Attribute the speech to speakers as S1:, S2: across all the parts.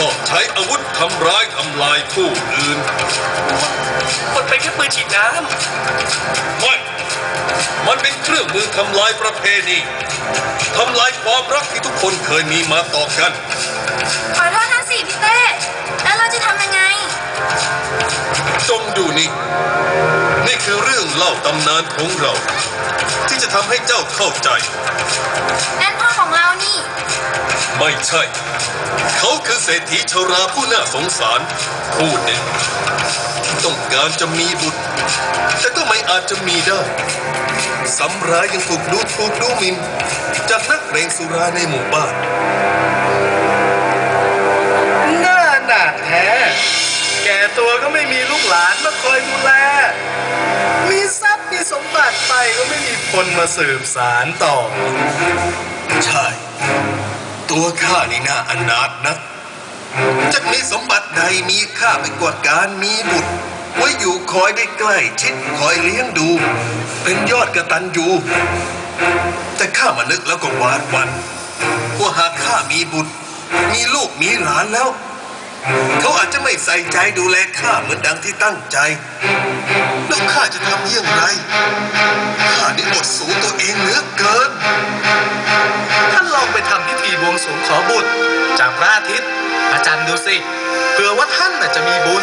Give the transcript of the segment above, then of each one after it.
S1: ชอบใช้อาวุธทำร้ายทำลายผู้อื่น
S2: มันเป็นแค่ปืนฉีดน้
S1: ไม่มันเป็นเครื่องมือทำลายประเพณีทำลายความรักที่ทุกคนเคยมีมาต่อกัน
S3: ขอโทษนะสิพี่เต้ แล้วเราจะทำยังไง
S1: จงดูนี่ นี่คือเรื่องเล่าตำนานของเรา ที่จะทำให้เจ้าเข้าใจ
S3: นั่นพ่อของเรานี่
S1: ไม่ใช่ เขาคือเศรษฐีชราผู้น่าสงสาร ผู้หนึ่งที่ต้องการจะมีบุตร แต่ก็ไม่อาจจะมีได้สำร้ายยังถูกดูถูกดูหมินจากนักเลงสุราในหมู่บ้าน
S4: หน้าหนาแท้ แก่ตัวก็ไม่มีลูกหลานมาคอยดูแล มีทรัพย์มีสมบัติไปก็ไม่มีคนมาสืบสารต่อ
S1: นี่น่าอนาถนักจะมีสมบัติใดมีค่าไปกว่าการมีบุตร ไว้อยู่คอยได้ใกล้ชิดคอยเลี้ยงดู เป็นยอดกระตันอยู่ แต่ข้ามานึกแล้วก็หวาดวันว่าหากข้ามีบุตร มีลูกมีหลานแล้ว เขาอาจจะไม่ใส่ใจดูแลข้าเหมือนดังที่ตั้งใจ แล้วข้าจะทำเยี่ยงไรข้านี่อดสูตัวเองเหลือเกิน
S4: ท่า ต้องไปทำพิธีบวงสรวงขอบุตร จากพระอาทิตย์ อาจารย์ดูสิเผื่อว่าท่านจะมีบุญ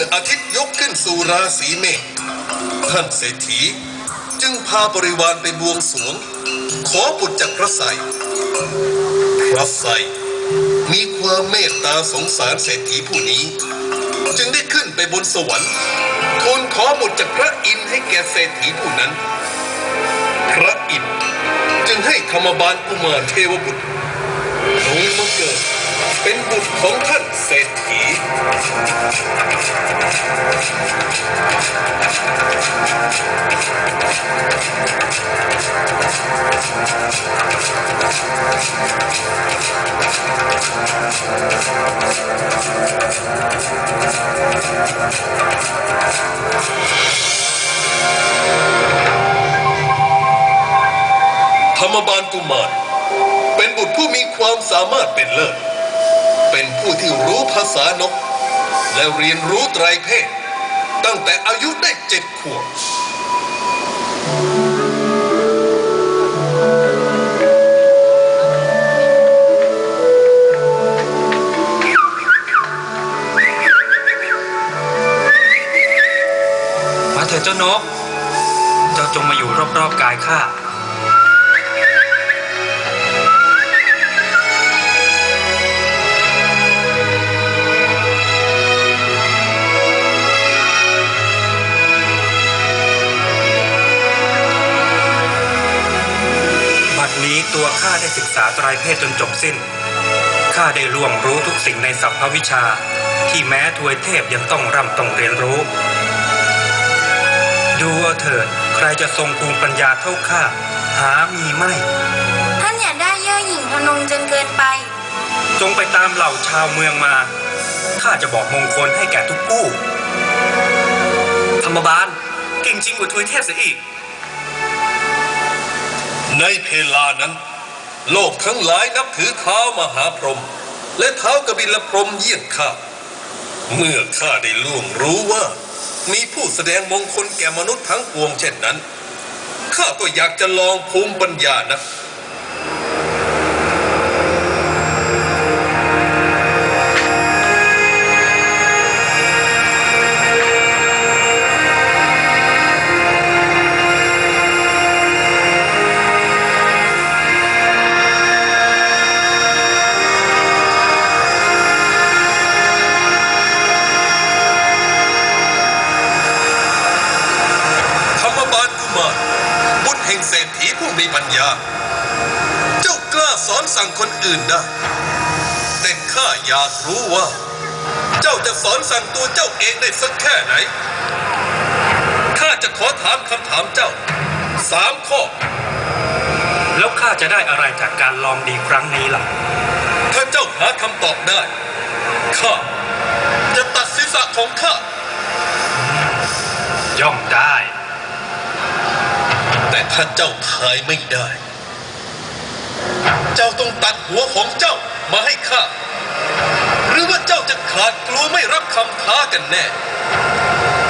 S1: ออาทิตย์ยกขึ้นสู่ราศีเมษท่านเศรษฐี จึงพาบริวารไปบวงสรวง ขอบุตรจากพระไสพระไสมีความเมตตาสงสารเศรษฐีผู้นี้ จึงได้ขึ้นไปบนสวรรค์ทูลขอบุตรจากพระอินทร์ให้แก่เศรษฐีผู้นั้น พระอินทร์จึงให้ธรรมบาลกุมารเทวบุตรลงมาเกิด เป็นบุตรของท่านเศรษฐีธรรมบาลกุมารเป็นบุตรผู้มีความสามารถเป็นเลิศ เป็นผู้ที่รู้ภาษานก และเรียนรู้ไตรเพศ ตั้งแต่อายุได้เจ็ดขวบ
S2: มาเถิดเจ้านก เจ้าจงมาอยู่รอบๆกายข้า ตัวข้าได้ศึกษาไตรเพศจนจบสิ้น ข้าได้ร่วงรู้ทุกสิ่งในสัพพวิชา ที่แม้ทวยเทพยังต้องร่ำต้องเรียนรู้ ดูเอาเถิดใครจะทรงภูมิปัญญาเท่าข้าหามีไม่
S3: ท่านอย่าได้เย่อหยิ่งทะนงจนเกินไป
S2: จงไปตามเหล่าชาวเมืองมา ข้าจะบอกมงคลให้แก่ทุกผู้ ธรรมบาลเก่งจริงกว่าทวยเทพเสียอีก
S1: ในเพลานั้น โลกทั้งหลายนับถือเท้ามหาพรหมและเท้ากบิลพรหมเยี่ยงข้า เมื่อข้าได้ล่วงรู้ว่า มีผู้แสดงมงคลแก่มนุษย์ทั้งปวงเช่นนั้น ข้าก็อยากจะลองภูมิปัญญานะธ แห่งเศรษฐีผู้มีปัญญา เจ้ากล้าสอนสั่งคนอื่นได้ แต่ข้าอยากรู้ว่า เจ้าจะสอนสั่งตัวเจ้าเองได้สักแค่ไหน ข้าจะขอถามคำถามเจ้าสามข้อ
S2: แล้วข้าจะได้อะไรจากการลองดีครั้งนี้ล่ะ
S1: ถ้าเจ้าหาคำตอบได้ ข้าจะตัดศีรษะของข้า
S2: ย่อมได้
S1: แต่ถ้าเจ้าทายไม่ได้ เจ้าต้องตัดหัวของเจ้ามาให้ข้า หรือว่าเจ้าจะขาดกลัวไม่รับคำท้ากันแน่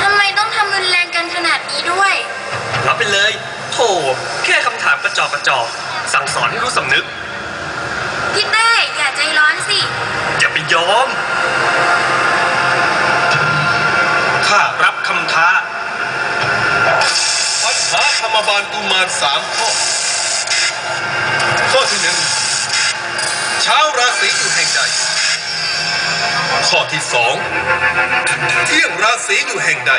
S3: ทำไมต้องทำรุนแรงกันขนาดนี้ด้วย
S2: รับไปเลยโธ่แค่คำถามกระจอกกระจอกสั่งสอนให้รู้สำนึก
S3: พี่เต้อย่าใจร้อนสิ
S2: อย่าไปยอม
S1: สามข้อ ข้อที่หนึ่งเช้าราศีอยู่แห่งใด ข้อที่สองเที่ยงราศีอยู่แห่งใด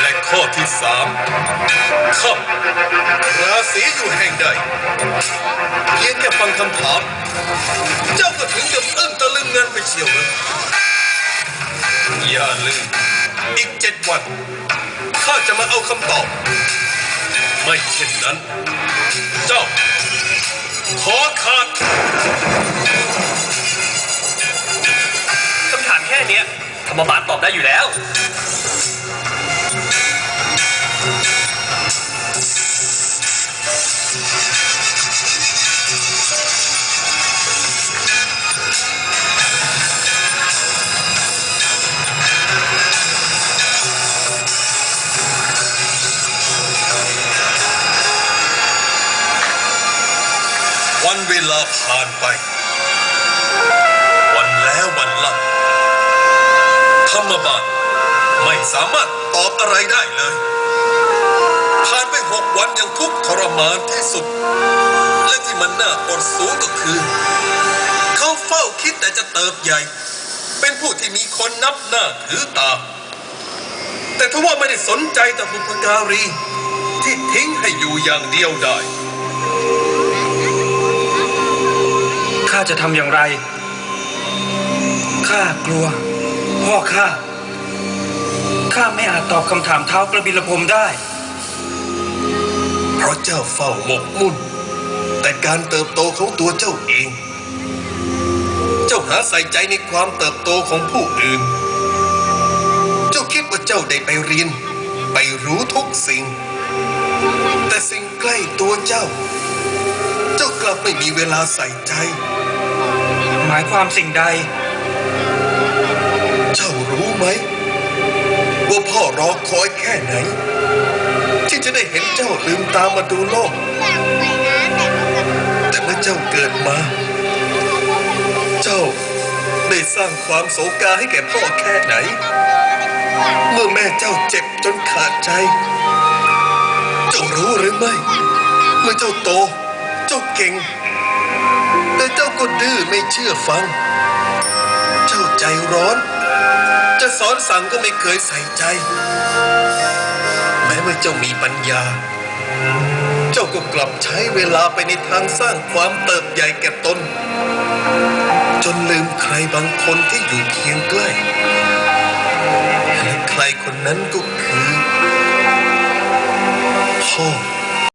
S1: และข้อที่สามค่ำราศีอยู่แห่งใดเพียงแค่ฟังคำถาม เจ้าก็ถึงกับอึ้งตะลึงเงินไปเชียวเลยอย่าลืมอีกเจ็ดวัน ข้าจะมาเอาคำตอบ ไม่เช่นนั้น เจ้า ขอขาด
S2: คำถามแค่เนี้ยธรรมบาลตอบได้อยู่แล้ว
S1: มบาลไม่สามารถตอบอะไรได้เลย ผ่านไปหกวันยังทุกข์ทรมานที่สุด และที่มันน่าอดสูงก็คือ เขาเฝ้าคิดแต่จะเติบใหญ่ เป็นผู้ที่มีคนนับหน้าถือตา แต่ทว่าไม่ได้สนใจต่อบุพการี ที่ทิ้งให้อยู่อย่างเดียวได้
S2: ข้าจะทำอย่างไร ข้ากลัว พ่อข้า ข้าไม่อาจตอบคำถามเท้ากระบิลพรมได้
S1: เพราะเจ้าเฝ้าหมกมุ่น แต่การเติบโตของตัวเจ้าเอง เจ้าหาใส่ใจในความเติบโตของผู้อื่น เจ้าคิดว่าเจ้าได้ไปเรียน ไปรู้ทุกสิ่ง แต่สิ่งใกล้ตัวเจ้า เจ้ากลับไม่มีเวลาใส่ใจ
S2: หมายความสิ่งใด
S1: ไหม ว่าพ่อรอคอยแค่ไหน ที่จะได้เห็นเจ้าลืมตามาดูโลก แต่เมื่อเจ้าเกิดมา เจ้าได้สร้างความโศกาให้แก่พ่อแค่ไหน เมื่อแม่เจ้าเจ็บจนขาดใจ เจ้ารู้หรือไม่ เมื่อเจ้าโต เจ้าเก่ง แต่เจ้าก็ดื้อไม่เชื่อฟัง เจ้าใจร้อน จะสอนสั่งก็ไม่เคยใส่ใจ แม้เมื่อเจ้ามีปัญญา เจ้าก็กลับใช้เวลาไปในทางสร้างความเติบใหญ่แก่ตน จนลืมใครบางคนที่อยู่เคียงใกล้และใครคนนั้นก็คือพ่อ